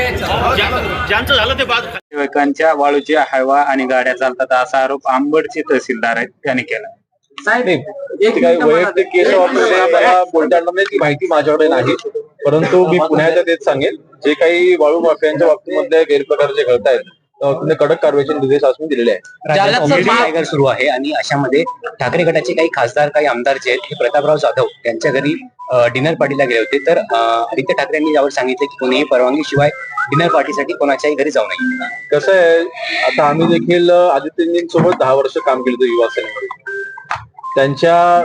ज्यांचं झालं ते बाद नातेवाईकांच्या वाळूची हायवा आणि गाड्या चालतात असा आरोप आंबडचे तहसीलदार आहेत त्यांनी केला. साहेब एक काही वैयक्तिक केस वगैरे मला बोलता येणार नाही ती माहिती माझ्याकडे नाही. परंतु मी पुण्याच्या तेच सांगेल जे काही वाळू माफियांच्या बाबतीमध्ये गैरप्रकार जे घडत आहेत कडक कारवाईचे निर्देश आज मी दिलेले आहेत. सुरू आहे आणि अशामध्ये ठाकरे गटाचे काही खासदार काही आमदार जे आहेत हे प्रतापराव जाधव यांच्या घरी डिनर पार्टीला गेले होते. तर आदित्य ठाकरे यांनी यावर सांगितले की कोणीही परवानगी शिवाय डिनर पार्टीसाठी कोणाच्याही घरी जाऊ नये. कसं आहे आता आम्ही देखील आदित्यजींसोबत दहा वर्ष काम केलं होतं युवा सेनेमध्ये. त्यांच्या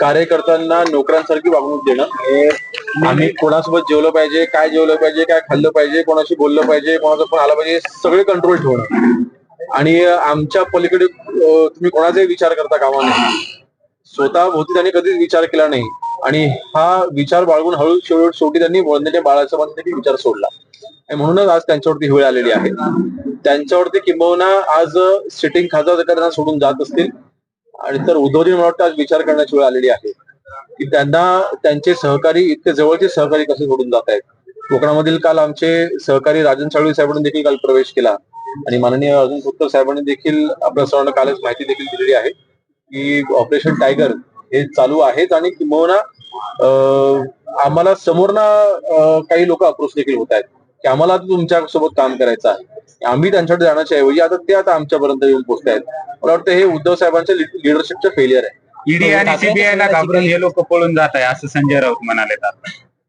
कार्यकर्त्यांना नोकरांसारखी वागणूक देणं. आम्ही कोणासोबत जेवलं पाहिजे काय जेवलं पाहिजे काय खाल्लं पाहिजे कोणाशी बोललं पाहिजे कोणाचा पण आला पाहिजे सगळे कंट्रोल ठेवणं. आणि आमच्या पलीकडे तुम्ही कोणाचाही विचार करता कामा स्वतः भोवती त्यांनी कधीच विचार केला नाही. आणि हा विचार बाळगून हळू शेवट शेवटी त्यांनी वळण्याच्या बाळाच्या पण विचार सोडला. आणि म्हणूनच आज त्यांच्यावरती वेळ आलेली आहे. त्यांच्यावरती किंबहुना आज सिटिंग खासदार सोडून जात असतील. आणि तर उद्धवजी मला वाटतं आज विचार करण्याची वेळ आलेली आहे. की त्यांना त्यांचे सहकारी इतके जवळचे सहकारी कसे सोडून जात आहेत? कोकणामधील काल आमचे सहकारी राजन साळवी साहेबांनी देखील काल प्रवेश केला. आणि माननीय अर्जुन खोतकर साहेबांनी देखील आपल्या सर्वांना कालच माहिती देखील दिलेली आहे की ऑपरेशन टायगर हे चालू आहेच आणि किंबहुना आम्हाला समोरना काही लोक अप्रोच देखील होत आहेत की आम्हाला तुमच्यासोबत काम करायचं आहे. आम्ही त्यांच्याकडे जाण्याच्या ऐवजी आता ते आता आमच्यापर्यंत येऊन पोहोचत आहेत मला वाटतं हे उद्धव साहेबांच्या लिडरशिपचं फेलियर आहे. ईडी आणि सीबीआय ला घाबरून हे लोक पळून जात आहे असं संजय राऊत म्हणाले आता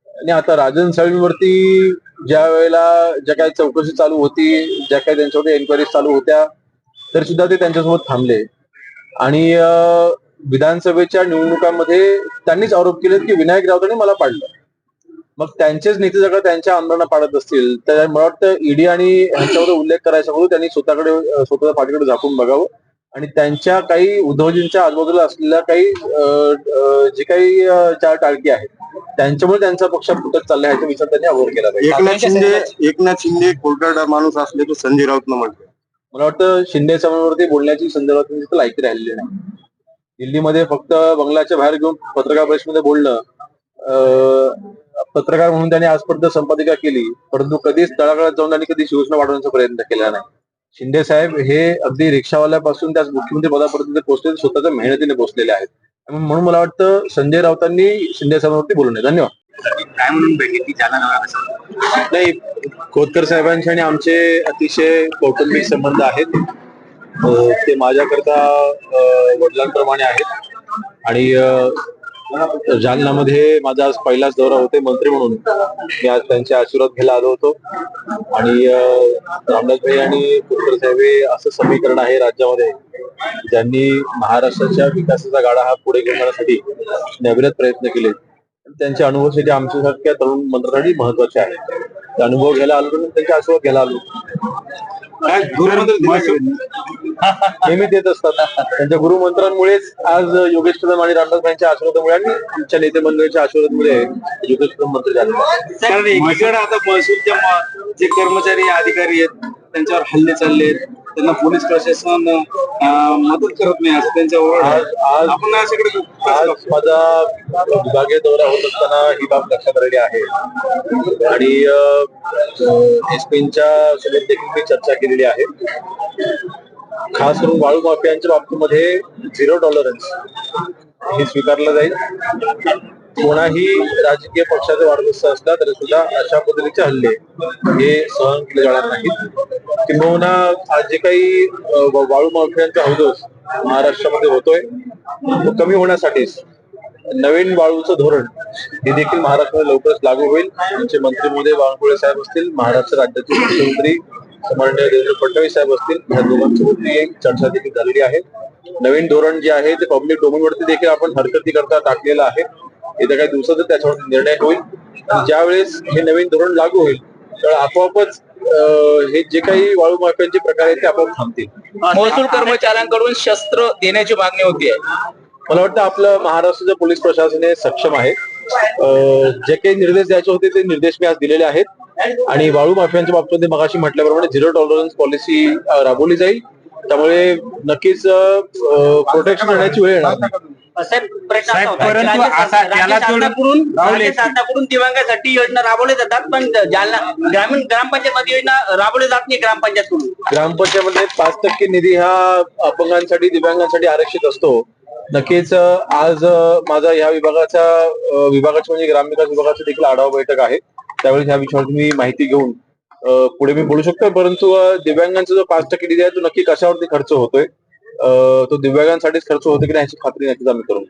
आणि आता राजन साळवीवरती ज्या वेळेला ज्या काही चौकशी चालू होती ज्या काही त्यांच्यावरती एन्क्वायरी चालू होत्या तर सुद्धा ते त्यांच्यासोबत थांबले. आणि विधानसभेच्या निवडणुकांमध्ये त्यांनीच आरोप केले की विनायक राऊतांनी मला पाडलं. मग त्यांचेच नेते जर का त्यांच्या आमदारांना पाडत असतील. तर मला वाटतं ईडी आणि ह्यांच्यावर उल्लेख करायचा म्हणून त्यांनी स्वतःकडे स्वतःच्या पाठीकडे झाकून बघावं. आणि त्यांच्या काही उद्धवजींच्या आजूबाजूला असलेल्या काही जे काही चार टाळकी आहेत त्यांच्यामुळे त्यांचा पक्ष फुटत चालला ह्याचा विचार त्यांनी अवघड केला पाहिजे. एकनाथ शिंदे एकनाथ शिंदे कोलकाता माणूस असले तो संजय राऊत म्हटलं. मला वाटतं शिंदे साहेबांवरती बोलण्याची संदर्भात तिथं लायकी राहिलेली नाही. दिल्लीमध्ये फक्त बंगल्याच्या बाहेर घेऊन पत्रकार परिषदेमध्ये बोलणं पत्रकार म्हणून त्यांनी आजपर्यंत संपादिका केली परंतु कधीच तळागाळात जाऊन त्यांनी कधी शिवसेना वाढवण्याचा प्रयत्न केला नाही. शिंदे साहेब हे अगदी रिक्षावाल्यापासून त्या मुख्यमंत्री पदापर्यंत ते पोहोचले स्वतःच्या मेहनतीने पोहोचलेले आहेत. म्हणून मला वाटतं संजय राऊतांनी शिंदे साहेबांवरती बोलू नये. धन्यवाद. काय म्हणून नाही खोतकर साहेबांचे आणि आमचे अतिशय कौटुंबिक संबंध आहेत. ते माझ्याकरता वडिलांप्रमाणे आहेत. आणि जालनामध्ये माझा आज पहिलाच दौरा होते मंत्री म्हणून. मी आज त्यांचे आशीर्वाद घ्यायला आलो होतो. आणि अं, रामदास भाई आणि साहेब असं समीकरण आहे राज्यामध्ये ज्यांनी महाराष्ट्राच्या विकासाचा गाडा हा पुढे घेऊन जाण्यासाठी नविरत प्रयत्न केले. त्यांचे अनुभव अनुभवासाठी आमच्यासारख्या तरुण मंत्र्यांसाठी महत्त्वाचे आहे अनुभव घ्यायला आलो त्यांचे आशीर्वाद घ्यायला आलो काय नेहमी देत असतात त्यांच्या गुरुमंत्रांमुळेच आज योगेश कदम आणि रामदास यांच्या आशीर्वादामुळे आणि आमच्या नेते मंडळीच्या आशीर्वादामुळे योगेश कदम मंत्री झाले कारण एकीकडे आता महसूलच्या जे कर्मचारी अधिकारी आहेत त्यांच्यावर हल्ले चालले आहेत त्यांना पोलीस प्रशासन मदत करत नाही असं त्यांच्यावर आज आज आपण आज माझा विभागीय दौरा होत असताना ही बाब लक्षात आलेली आहे. आणि एस पीच्या सोबत देखील मी चर्चा केलेली आहे. खास करून वाळू माफियांच्या बाबतीमध्ये झिरो टॉलरन्स हे स्वीकारलं जाईल. कोणाही राजकीय पक्षाचे वाढदिवस असला तरी सुद्धा अशा पद्धतीचे हल्ले हे सहन केले जाणार नाहीत. किंबहुना आज जे काही वाळू माफियांचा हौदोस महाराष्ट्रामध्ये होतोय तो कमी होण्यासाठीच नवीन वाळूचं धोरण हे देखील महाराष्ट्रामध्ये लवकरच लागू होईल. आमचे मंत्री मोदी बावनकुळे साहेब असतील महाराष्ट्र राज्याचे मुख्यमंत्री माननीय देवेंद्र फडणवीस साहेब असतील ह्या दोघांसोबत एक चर्चा देखील झालेली आहे. नवीन धोरण जे आहे ते पब्लिक डोमेन वरती देखील आपण हरकती करता टाकलेलं आहे. येत्या काही दिवसातच त्याच्यावर निर्णय होईल. आणि ज्यावेळेस हे नवीन धोरण लागू होईल तर आपोआपच हे जे काही वाळू माफियांचे प्रकार आहेत ते आपोआप थांबतील. महसूल कर्मचाऱ्यांकडून शस्त्र देण्याची मागणी होती मला वाटतं आपलं महाराष्ट्राचं पोलीस प्रशासन हे सक्षम आहे. जे काही निर्देश द्यायचे होते ते निर्देश मी आज दिलेले आहेत. आणि वाळू माफियांच्या बाबतीत मगाशी म्हटल्याप्रमाणे झिरो टॉलरन्स पॉलिसी राबवली जाईल. त्यामुळे नक्कीच प्रोटेक्शन देण्याची वेळ येणार शासनाकडून दिव्यांगासाठी योजना राबवल्या जातात पण जालना ग्रामीण ग्रामपंचायत मध्ये योजना राबवली जात नाही ग्रामपंचायतकडून. ग्रामपंचायतमध्ये पाच टक्के निधी हा अपंगांसाठी दिव्यांगांसाठी आरक्षित असतो. नक्कीच आज माझा ह्या विभागाचा विभागाची म्हणजे ग्रामविकास विभागाची देखील आढावा बैठक आहे. त्यावेळी ह्या विषयावर मी माहिती घेऊन पुढे मी बोलू शकतो परंतु दिव्यांगांचा जो पाच टक्के निधी आहे तो नक्की कशावरती खर्च होतोय? तो दिव्यांगांसाठीच खर्च होतो की नाही याची खात्री नक्कीच आम्ही करून